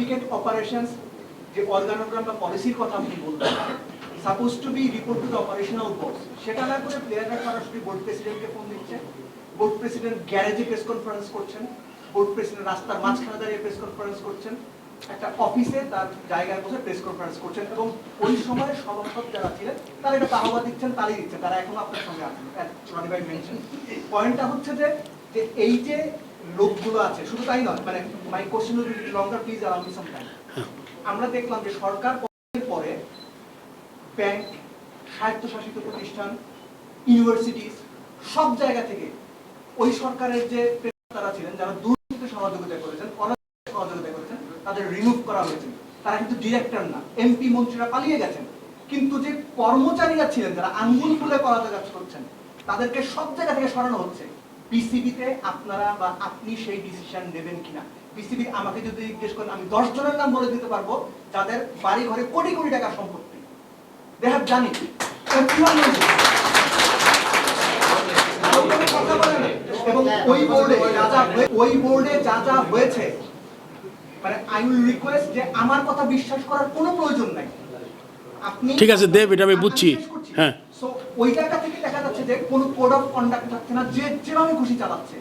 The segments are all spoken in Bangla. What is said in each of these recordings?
ক্রিকেট অপারেশনস যে অর্গানোগ্রাম বা পলিসির কথা আপনি বললেন suppose to be report to the operational boss সেটা না করে প্লেয়াররা সরাসরি বোর্ড প্রেসিডেন্টকে ফোন দিচ্ছে? বোর্ড প্রেসিডেন্ট গ্যারেজে প্রেস কনফারেন্স করছেন বোর্ড প্রেসিডেন্ট রাস্তার মাঝখানে দাঁড়িয়ে প্রেস কনফারেন্স করছেন, একটা অফিসে তার জায়গায় বসে প্রেস কনফারেন্স করছেন এবং ওই সময় সভাপতি যারা ছিলেন, তারা এটা বাহবা দিচ্ছেন তারই দিচ্ছেন, তারা এখন আপনার সঙ্গে মেনশন পয়েন্টটা হচ্ছে যে এই যে লোকগুলো আছে শুধু তাই নয় মানে my question please allow me some time আমরা দেখলাম যে সরকার পতনের পরে ব্যাংক স্বায়ত্তশাসিত প্রতিষ্ঠান ইউনিভার্সিটিজ সব জায়গা থেকে ওই সরকারের যে তারা ছিলেন যারা দুর্নীতিতে সহযোগিতা করেছেন সহযোগিতা করেছেন তাদের রিমুভ করা হয়েছে। তারা কিন্তু ডিরেক্টর না এমপি মন্ত্রীরা পালিয়ে গেছেন। কিন্তু যে কর্মচারীরা ছিলেন যারা আঙ্গুল ফুলে পড়াতে কাজ করছেন তাদেরকে সব জায়গা থেকে সরানো হচ্ছে। পিসিবিতে আপনারা বা আপনি সেই ডিসিশন নেবেন কিনা? পিসিবি আমাকে যদি জিজ্ঞেস করেন আমি দশ জনের নাম বলে দিতে পারব যাদের বাড়ি ঘরে কোটি কোটি টাকা সম্পত্তি। দে হ্যাভ জানি এবং ওই বোর্ডে যা যা ওই বোর্ডে যা যা হয়েছে মানে আই উইল রিকোয়েস্ট যে আমার কথা বিশ্বাস করার কোনো প্রয়োজন নাই। আপনি ঠিক আছে, দেব, এটা আমি বুঝছি। হ্যাঁ। সো ওই জায়গা থেকে যে কোনো কোড অফ কন্ডাক্ট থাকছে না, যে যেভাবে খুশি চালাচ্ছে।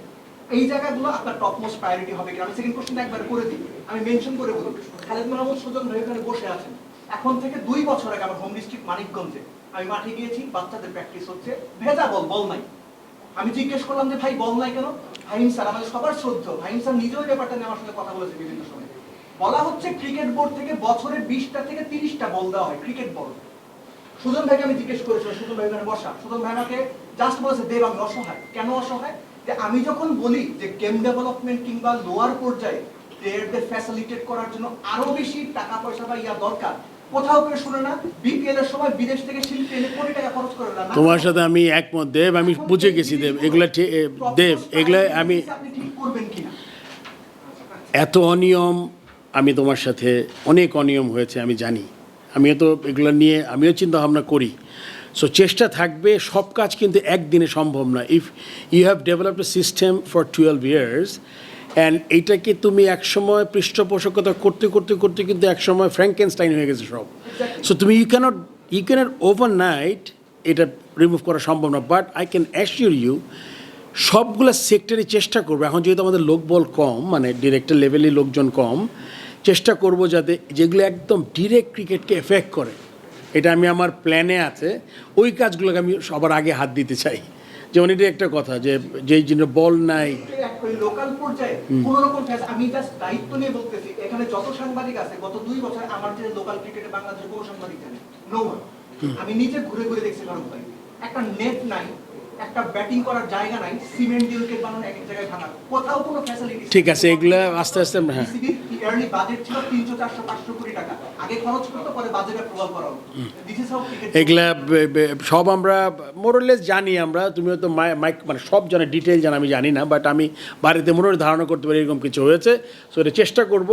এই জায়গাগুলো আপনার টপ মোস্ট প্রায়োরিটি হবে কিনা। আমি সেকেন্ড কোশ্চেন একবার করে দিই। আমি মেনশন করে বলি খালেদ মাহমুদ সুজন ভাই এখানে বসে আছেন। এখন থেকে দুই বছর আগে আমার হোম ডিস্ট্রিক্ট মানিকগঞ্জে আমি মাঠে গিয়েছি, বাচ্চাদের প্র্যাকটিস হচ্ছে। ভেজা বল বল নাই। আমি জিজ্ঞেস করলাম যে, ভাই, বল নাই কেন? ফাহিম স্যার, আমাদের সবার শ্রদ্ধ। ফাহিম স্যার নিজেও ব্যাপারটা নিয়ে আমার সঙ্গে কথা বলেছে বিভিন্ন সময়। বলা হচ্ছে ক্রিকেট বোর্ড থেকে বছরে বিশটা থেকে তিরিশটা বল দেওয়া হয় ক্রিকেট বল সুজন ভাইকে আমি জিজ্ঞেস করেছিলাম সুজন ভাই ওখানে বসা। সুজন ভাই আমাকে জাস্ট বলেছে দেব আমি অসহায়। কেন অসহায়? যে আমি যখন বলি যে গেম ডেভেলপমেন্ট কিংবা লোয়ার পর্যায়ে প্লেয়ারদের ফ্যাসিলিটেট করার জন্য আরও বেশি টাকা পয়সা বা ইয়া দরকার কোথাও কেউ শুনে না বিপিএল এর সময় বিদেশ থেকে শিল্পী এনে কোটি টাকা খরচ করে না। তোমার সাথে আমি একমত দেব আমি বুঝে গেছি দেব। এগুলা দেব এগুলা আমি করবেন কিনা? এত অনিয়ম আমি তোমার সাথে অনেক অনিয়ম হয়েছে আমি জানি। আমিও তো এগুলো নিয়ে আমিও চিন্তা ভাবনা করি। সো চেষ্টা থাকবে সব কাজ কিন্তু একদিনে সম্ভব না। If you have developed a system for twelve years and এইটাকে তুমি একসময় পৃষ্ঠপোষকতা করতে করতে করতে কিন্তু একসময় ফ্র্যাঙ্কেনস্টাইন হয়ে গেছে সব। সো তুমি you can't you can't overnight এটা রিমুভ করা সম্ভব না। But I can assure you সবগুলো সেক্টরে চেষ্টা করবে। এখন যেহেতু আমাদের লোকবল কম মানে ডিরেক্টর লেভেলে লোকজন কম চেষ্টা করব যাতে যেগুলো একদম ডিরেক্ট ক্রিকেটকে এফেক্ট করে। এটা আমি আমার প্ল্যানে আছে। ওই কাজগুলোকে আমি সবার আগে হাত দিতে চাই। যেমন এটা একটা কথা যে যেই জন্য বল নাই। লোকাল পর্যায়ে রকম আমি জাস্ট দায়িত্ব নিয়ে বলতেছি এখানে যত সাংবাদিক আছে গত দুই বছর আমার যে লোকাল ক্রিকেটে বাংলাদেশে কোনো সাংবাদিক জানে নো আমি নিজে ঘুরে ঘুরে দেখছি ভাই একটা নেট নাই। একটা ব্যাটিং করার জায়গা নাই সিমেন্ট দিয়ে উইকেট বানানো এক এক জায়গায় ভাঙা কোথাও কোনো ফ্যাসিলিটি ঠিক আছে এগুলো আস্তে আস্তে আমরা- হ্যাঁ ইয়ারলি বাজেট ছিল তিনশো চারশো পাঁচশো কোটি টাকা। আগে খরচ করতে পরে বাজেটের প্রভাব করা দিস ইজ হাউ এগুলা সব আমরা মোরলেস জানি আমরা। তুমিও তো মাইক মানে সব জানে ডিটেল জানা আমি জানি না বাট আমি বাড়িতে হয় ধারণা করতে পারি এরকম কিছু হয়েছে। সো এটা চেষ্টা করব।